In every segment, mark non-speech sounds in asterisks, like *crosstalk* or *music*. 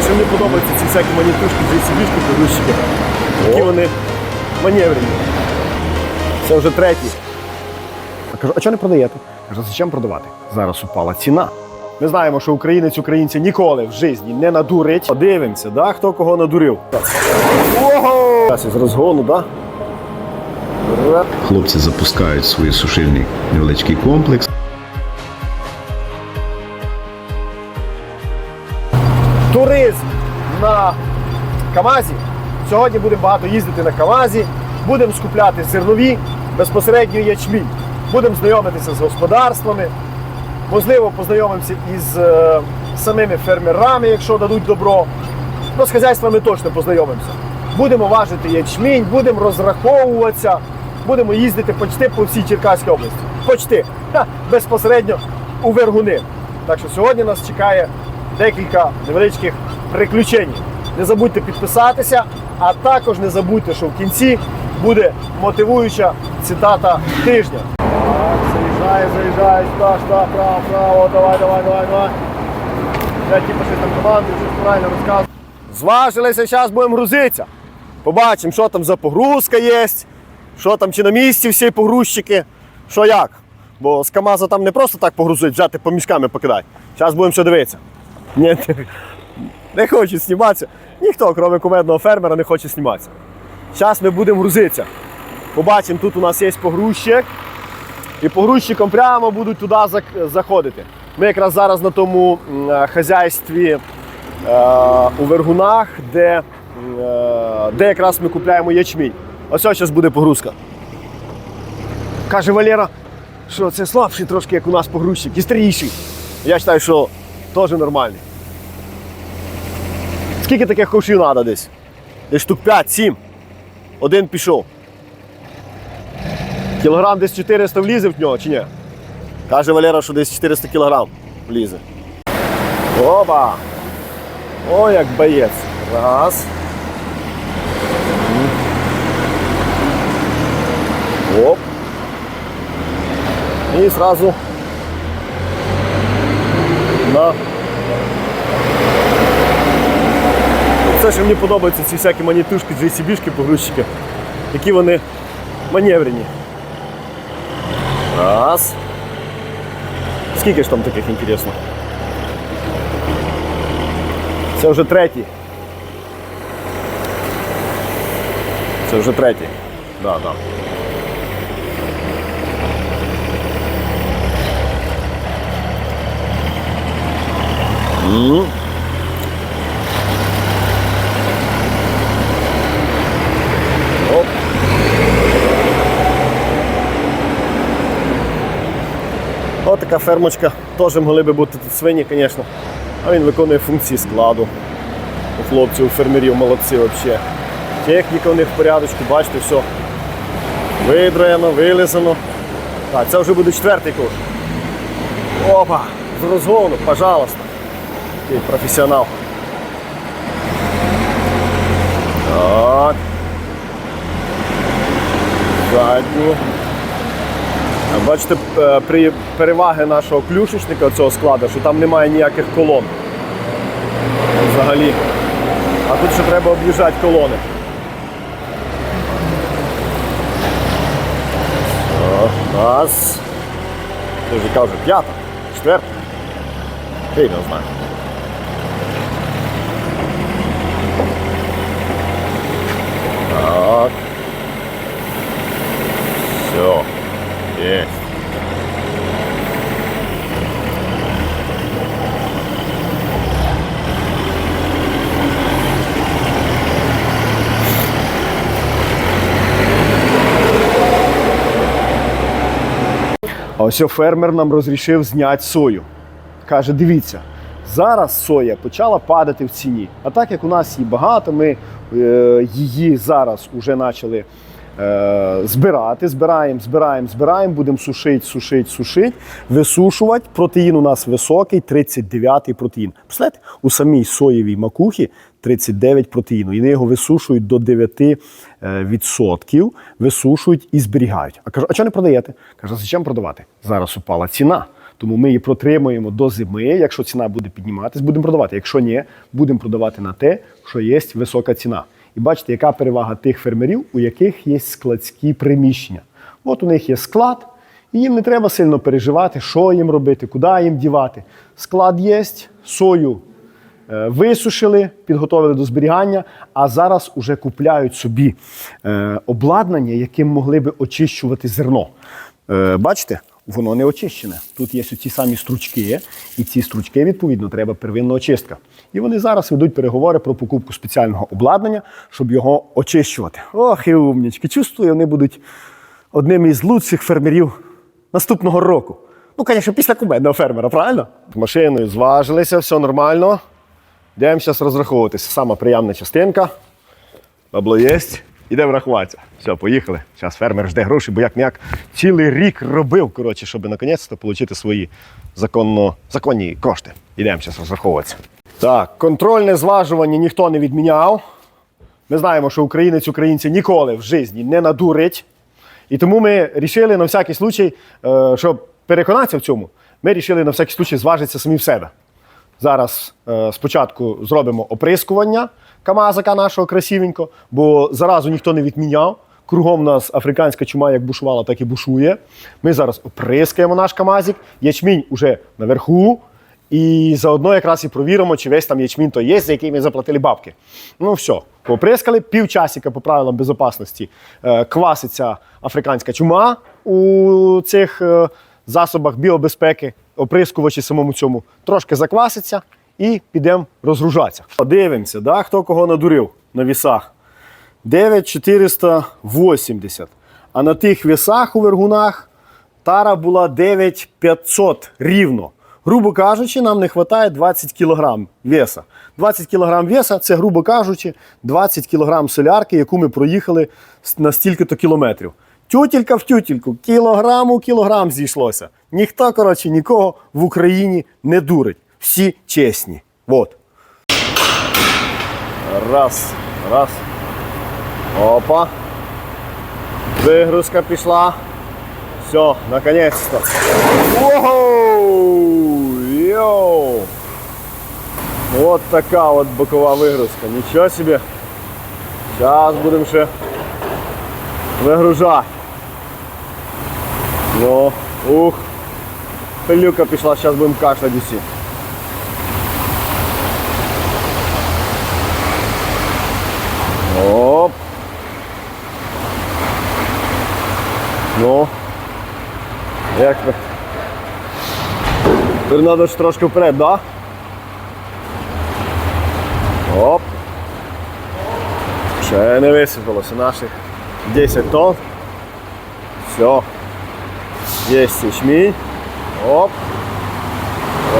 Це що мені подобаються ці всякі манітушки, JCB-шки, погрузчики. Які вони маневрені. Це вже третій. Я кажу, а чого не продаєте? Кажу, зачем продавати? Зараз упала ціна. Ми знаємо, що українець українця ніколи в житті не надурить. Подивимося, да? хто кого надурив. Ого! Зараз із розгону, да? Хлопці запускають свій сушильний невеличкий комплекс. Туризм на Камазі. Сьогодні будемо багато їздити на Камазі, будемо скупляти зернові, безпосередньо ячмінь. Будемо знайомитися з господарствами, можливо, познайомимося із е, самими фермерами, якщо дадуть добро. Ну, з хазяйствами точно познайомимося. Будемо важити ячмінь, будемо розраховуватися, будемо їздити почти по всій Черкаській області. Почти. Ха, безпосередньо у Вергуни. Так що сьогодні нас чекає декілька невеличких приключень. Не забудьте підписатися, а також не забудьте, що в кінці буде мотивуюча цитата тижня. Заїжджає, заїжджає, сюди, сюди, право, право, давай, давай, давай, давай. Я типу щось там командую, щось правильно розказую. Зважилися, зараз будемо грузитися. Побачимо, що там за погрузка є, що там чи на місці всі погрузчики, що як. Бо з КАМАЗа там не просто так погрузити, взяти по мішками покидати. Зараз будемо все дивитися. Ні, не- хоче зніматися. Ніхто, крім кумедного фермера, не хоче зніматися. Зараз ми будемо грузитися. Побачимо, тут у нас є погрузчик. І погрузчиком прямо будуть туди заходити. Ми якраз зараз на тому е, хазяйстві е, у Вергунах, де, е, де якраз ми купляємо ячмінь. Ось ось зараз буде погрузка. Каже Валера, що це слабший трошки, як у нас погрузчик, і старіший. Я вважаю, що теж нормальний. Скільки таких ковшів треба десь? Десь штук 5-7. Один пішов. Кілограм десь 400 влізе в нього чи ні? Каже Валера, що десь 400 кілограм влізе. Оба! О, як боєць. Раз. Оп. І сразу на. Це що мені подобаються ці всякі манітушки, JCB-шки, погрузчики, які вони маневрені. Раз. Скільки ж там таких інтересно? Це вже третій. Це вже третій. Да, да. Ось така фермочка. Теж могли би бути тут свині, звісно. А він виконує функції складу. У хлопців, у фермерів молодці взагалі. Техніка у них в порядочку, бачите, все. Видроєно, вилизано. Так, це вже буде четвертий курс. Опа! З розгону, пожалуйста. Ти професіонал. Так. Задню. А Бачите, е, при переваги нашого клюшечника цього складу, що там немає ніяких колон. Взагалі. А тут ще треба об'їжджати колони. Раз. Ти вже кажу, п'ята, четверта. Ти не знаю. Так. Все. Есть. А ось фермер нам розрішив зняти сою. Каже, дивіться, зараз соя почала падати в ціні. А так як у нас її багато, ми її зараз вже почали е, збирати. Збираємо, збираємо, збираємо, будемо сушити, сушити, сушити, висушувати. Протеїн у нас високий, 39 протеїн. Представляєте, у самій соєвій макухі 39 протеїну. І вони його висушують до 9%, е, висушують і зберігають. А кажу, а чого не продаєте? Кажу, зачем продавати? Зараз упала ціна. Тому ми її протримуємо до зими. Якщо ціна буде підніматись, будемо продавати. Якщо ні, будемо продавати на те, що є висока ціна. І бачите, яка перевага тих фермерів, у яких є складські приміщення. От у них є склад, і їм не треба сильно переживати, що їм робити, куди їм дівати. Склад є, сою е, висушили, підготовили до зберігання, а зараз уже купляють собі е, обладнання, яким могли би очищувати зерно. Е, Бачите, воно не очищене. Тут є ці самі стручки, і ці стручки, відповідно, треба первинна очистка. І вони зараз ведуть переговори про покупку спеціального обладнання, щоб його очищувати. Ох, і умнічки. Чувствую, вони будуть одним із лучших фермерів наступного року. Ну, звісно, після кумедного фермера, правильно? Машиною зважилися, все нормально. Йдемо зараз розраховуватися. Сама приємна частинка. Бабло є. Ідемо рахуватися. Все, поїхали. Зараз фермер жде гроші, бо як ніяк цілий рік робив, коротше, щоб наконець-то отримати свої законно, законні кошти. Ідемо зараз розраховуватися. Так, контрольне зважування ніхто не відміняв. Ми знаємо, що українець українця ніколи в житті не надурить. І тому ми вирішили на всякий случай, е, щоб переконатися в цьому, ми вирішили на всякий случай зважитися самі в себе. Зараз е, спочатку зробимо оприскування Камазика нашого красивенько, бо заразу ніхто не відміняв. Кругом нас африканська чума як бушувала, так і бушує. Ми зараз оприскаємо наш Камазик. Ячмінь уже наверху. І заодно якраз і провіримо, чи весь там ячмінь то є, за який ми заплатили бабки. Ну все, поприскали, півчасика по правилам безопасності е, кваситься африканська чума у цих е, засобах біобезпеки, оприскувачі самому цьому. Трошки закваситься і підемо розгружатися. Подивимося, да, хто кого надурив на вісах. 9480. А на тих вісах у вергунах тара була 9500 рівно. Грубо кажучи, нам не вистачає 20 кг веса. 20 кг веса це, грубо кажучи, 20 кг солярки, яку ми проїхали на стільки-то кілометрів. Тютілька в тютільку, кілограм у кілограм зійшлося. Ніхто, коротше, нікого в Україні не дурить. Всі чесні. Вот. Раз, раз. Опа. Вигрузка пішла. Все, наконец-то. Воу! Йоу! Вот така от бокова вигрузка. Нічого собі. Зараз будемо ще вигружати. Ну, ух. Пилюка пішла, зараз будемо кашляти усі. Оп. Ну. Як ви? Тепер треба ж трошки вперед, да? Оп. Ще не висипалося наших 10 тонн. Все. Є ячмінь. Оп.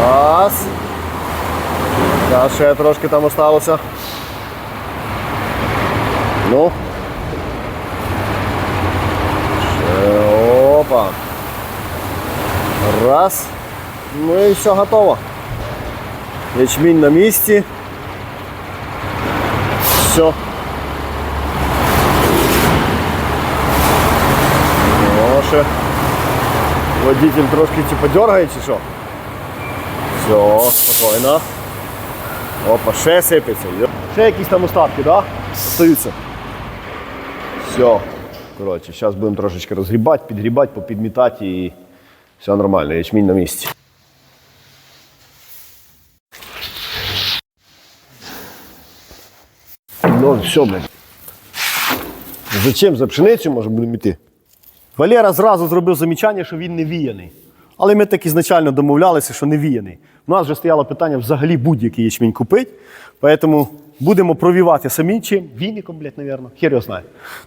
Раз. Зараз ще трошки там осталося. Ну. Ще, опа. Раз. Ну і все готово. Ячмінь на місці. Все. Ну, ще. Водитель трошки типа дергає чи? Все, спокійно. Опа, ще сипеться. Ще якісь там остатки, да? Остаються. Все. Коротше, зараз будемо трошечки розгрібати, підгрібати, попідмітати і все нормально, ячмінь на місці. Ну, все, блядь. Зачем за пшеницю може будемо йти? Валера зразу зробив замічання, що він не віяний. Але ми так ізначально домовлялися, що не віяний. У нас вже стояло питання взагалі будь-який ячмінь купити. Тому будемо провівати самі чим. Віником, блядь, навірно. Хер його знає.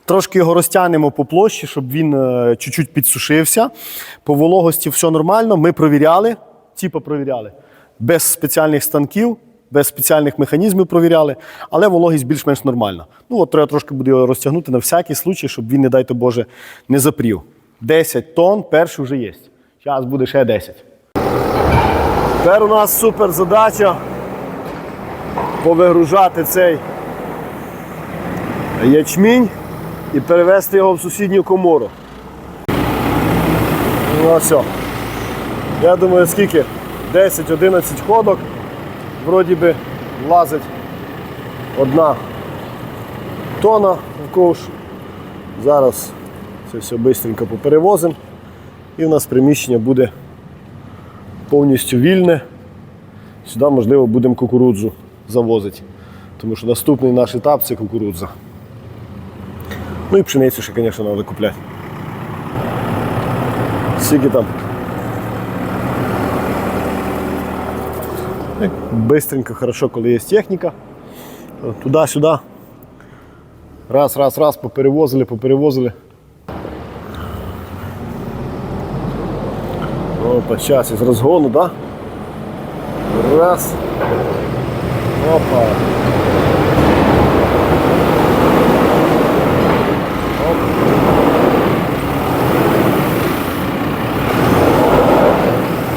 Трошки його розтягнемо по площі, щоб він е, чуть-чуть підсушився. По вологості все нормально. Ми провіряли, типу провіряли. Без спеціальних станків, без спеціальних механізмів провіряли, але вологість більш-менш нормальна. Ну, от треба трошки буде його розтягнути на всякий случай, щоб він, не дайте Боже, не запрів. 10 тонн, перший вже є. Зараз буде ще 10. Тепер у нас супер задача повигружати цей ячмінь і перевезти його в сусідню комору. Ну, все. Я думаю, скільки? 10-11 ходок. Вроді би влазить одна тона в ковш. Зараз це все швидко поперевозимо. І в нас приміщення буде повністю вільне. Сюди, можливо, будемо кукурудзу завозити. Тому що наступний наш етап це кукурудза. Ну і пшеницю ще, звісно, треба купляти. Скільки там? Бистренько, хорошо, коли є техніка. Туди-сюди. Раз, раз, раз, поперевозили, поперевозили. Опа, час із розгону, да? Раз. Опа.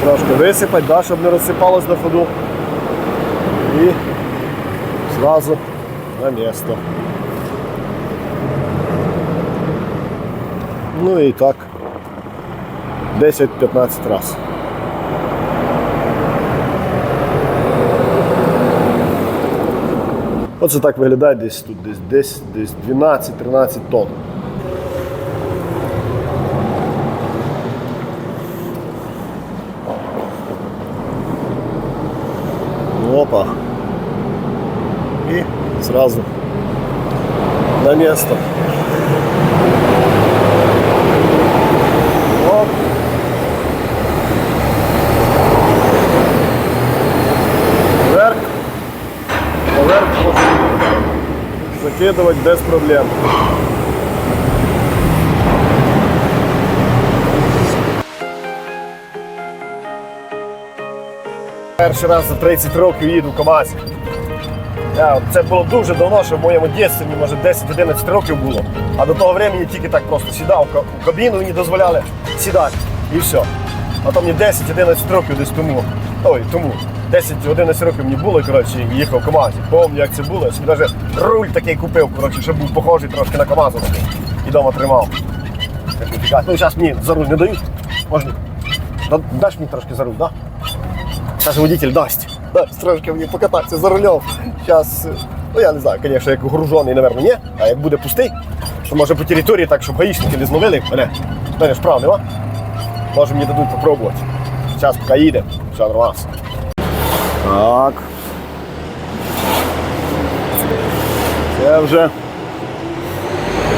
Трошки висипать, да, щоб не розсипалось на ходу. І зразу на місто. Ну і так. 10-15 разів. Оце так виглядає десь тут, десь, десь, десь 12-13 тонн. сразу на место. Оп. Вверх. Поверх можно закидывать без проблем. Перший раз за 30 років їду в КАМАЗі. Це було дуже давно, що в моєму мені може 10-11 років було. А до того времени тільки так просто сідав в кабіну, мені дозволяли сідати. І все. А то мені 10-11 років десь тому. Ой, тому. 10-11 років мені було, коротше, їхав в КАМАЗі. Помню, як це було. Я собі навіть руль такий купив, коротше, щоб був похожий трошки на КАМАЗу. І вдома тримав. Ну, зараз мені за руль не дають. Можна. Даш мені трошки за руль, так? Да? Каже, водитель дасть. Дасть трошки мені покататися за рулем. Зараз, ну я не знаю, звісно, як гружений, напевно, ні. А як буде пустий, то може по території так, щоб гаїшники не зловили мене. Мене ж прав нема. Може мені дадуть попробувати. Зараз поки їде, все нормально. Так. Це вже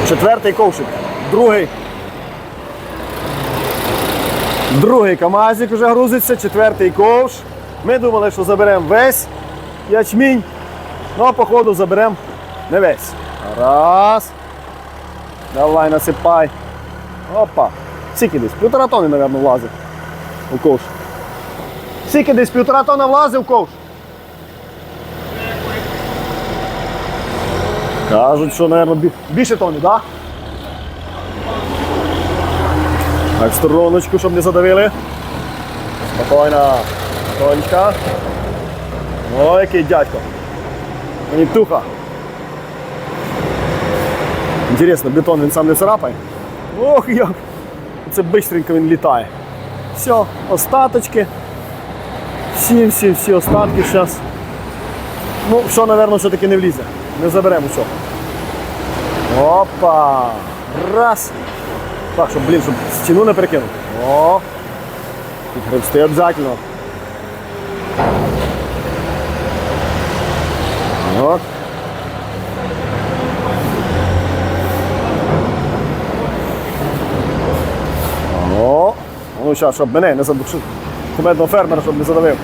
четвертий ковшик. Другий. Другий КАМАЗик вже грузиться, четвертий ковш. Ми думали, що заберемо весь ячмінь, ну а походу заберемо не весь. Раз. Давай насипай. Опа. Скільки десь? Півтора тони, мабуть, влазить у ковш. Скільки десь півтора тонна влазив в ковш. Кажуть, що, мабуть, більше тони, так? Так, стороночку, щоб не задавили. Спокійно. Тонечка. О, який дядько. Мені туха. Інтересно, бетон він сам не царапає. Ох, як. Це бистренько він літає. Все, остаточки. Всі, всі, всі остатки зараз. Ну, що, мабуть, все-таки не влізе. Не заберемо все. Опа! Раз. Так, щоб, блін, щоб стіну не перекинув. О! Підгребсти обов'язково. От. О! Ну, зараз, щоб мене не задушив. Кумедного фермера, щоб не задавив.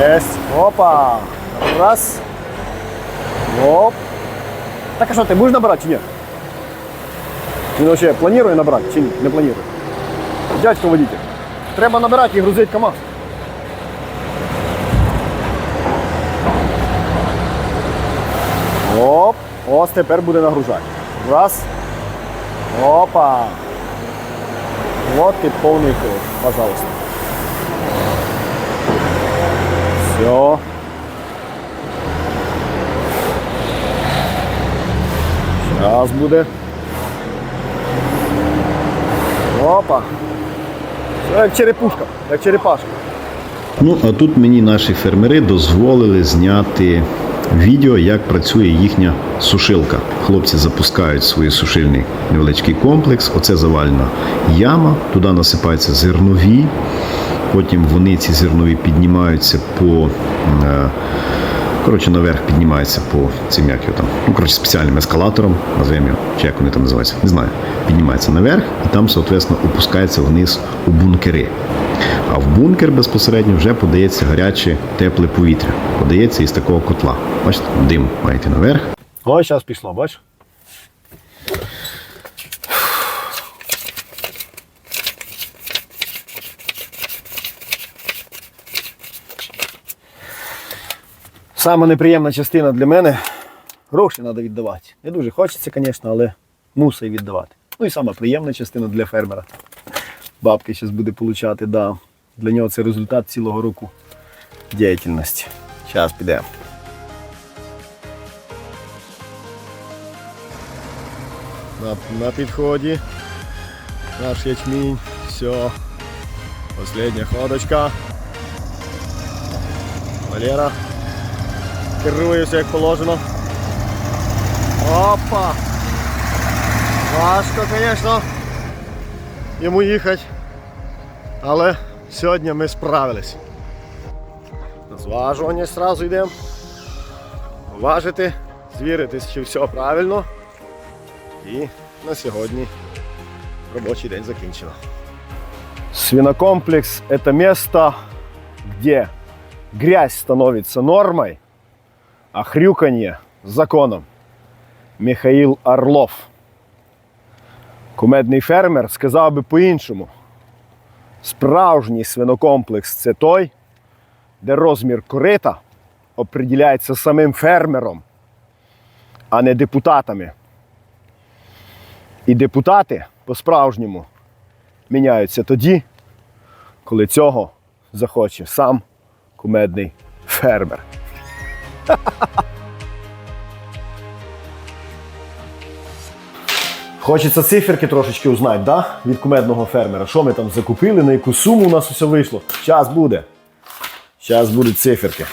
Єсть. Опа! Раз. Оп. Так а що, ти будеш набирати чи ні? Він вообще планує набрати чи ні? Не планує? Дядько водитель. Треба набирати і грузити КАМАЗ. Оп. Ось тепер буде нагружати. Раз. Опа. Вот і повний круг. Пожалуйста. Все. Зараз буде. Опа. Як черепушка, як черепашка. Ну, а тут мені наші фермери дозволили зняти відео, як працює їхня сушилка. Хлопці запускають свій сушильний невеличкий комплекс. Оце завальна яма, туди насипаються зернові. Потім вони ці зернові піднімаються по. е, Коротше, наверх піднімаються по цим, як його там, ну коротше, спеціальним ескалатором, називаємо його, чи як вони там називаються, не знаю. Піднімається наверх і там, соответственно, опускається вниз у бункери. А в бункер безпосередньо вже подається гаряче, тепле повітря. Подається із такого котла. Бачите, дим має йти наверх. Ось зараз пішло, бачиш? Сама неприємна частина для мене гроші треба віддавати. Не дуже хочеться, звісно, але мусить віддавати. Ну і сама приємна частина для фермера. Бабки зараз буде получати, да. Для нього це результат цілого року діяльності. Зараз підемо. На, на підході. Наш ячмінь. Все. Последня ходочка. Валера. Керує все як положено. Опа! Важко, звісно, йому їхати. Але сьогодні ми справились. Зважування одразу йдемо. Важити, звіритись, чи все правильно. І на сьогодні робочий день закінчено. Свинокомплекс – это место, где грязь становится нормой, а хрюканье – законом. Михаїл Орлов. Кумедний фермер сказав би по-іншому. Справжній свинокомплекс це той, де розмір корита определяється самим фермером, а не депутатами. І депутати по-справжньому міняються тоді, коли цього захоче сам кумедний фермер. *laughs* Хочеться циферки трошечки узнати, да? від кумедного фермера. Що ми там закупили, на яку суму у нас усе вийшло. Зараз буде. Зараз будуть циферки.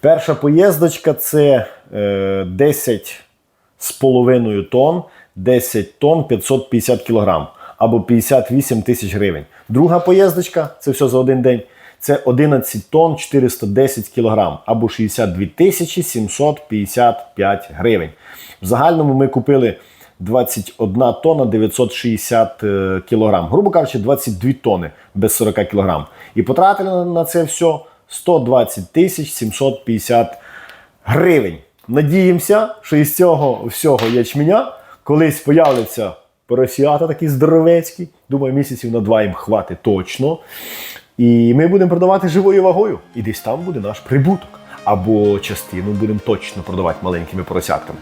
Перша поїздочка це е, 10 з половиною тонн, 10 тонн 550 кілограм або 58 тисяч гривень. Друга поїздочка, це все за один день, це 11 тонн 410 кілограм або 62 тисячі 755 гривень. В загальному ми купили 21 тонна 960 е, кілограм. Грубо кажучи, 22 тонни без 40 кілограм. І потратили на це все 120 тисяч 750 гривень. Надіємося, що із цього всього ячменя колись появляться поросята такі здоровецькі. Думаю, місяців на два їм хватить точно. І ми будемо продавати живою вагою. І десь там буде наш прибуток. Або частину будемо точно продавати маленькими поросятками.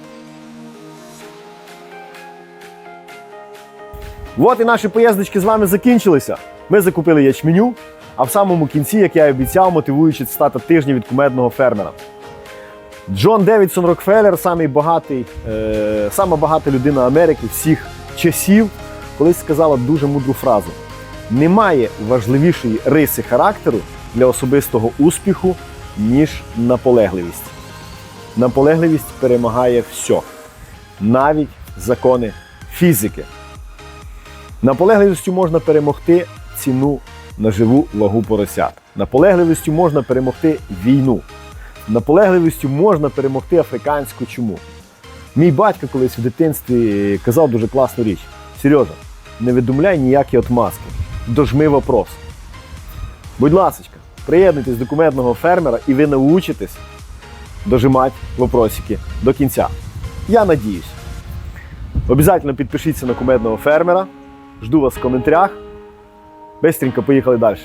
От і наші поїздочки з вами закінчилися. Ми закупили ячменю, а в самому кінці, як я і обіцяв, мотивуючи цитата тижня від кумедного фермера. Джон Девідсон Рокфеллер, самий багатий, е, сама багата людина Америки всіх часів, колись сказала дуже мудру фразу: немає важливішої риси характеру для особистого успіху, ніж наполегливість. Наполегливість перемагає все, навіть закони фізики. Наполегливістю можна перемогти ціну на живу вагу поросят. Наполегливістю можна перемогти війну. Наполегливістю можна перемогти африканську чуму. Мій батько колись в дитинстві казав дуже класну річ: Сережа, не видумляй ніякі отмазки. Дожми вопрос. Будь ласочка, приєднуйтесь до кумедного фермера і ви научитесь дожимати вопросики до кінця. Я надіюсь. Обязательно підпишіться на кумедного фермера. Жду вас в коментарях. Бистренько поїхали далі.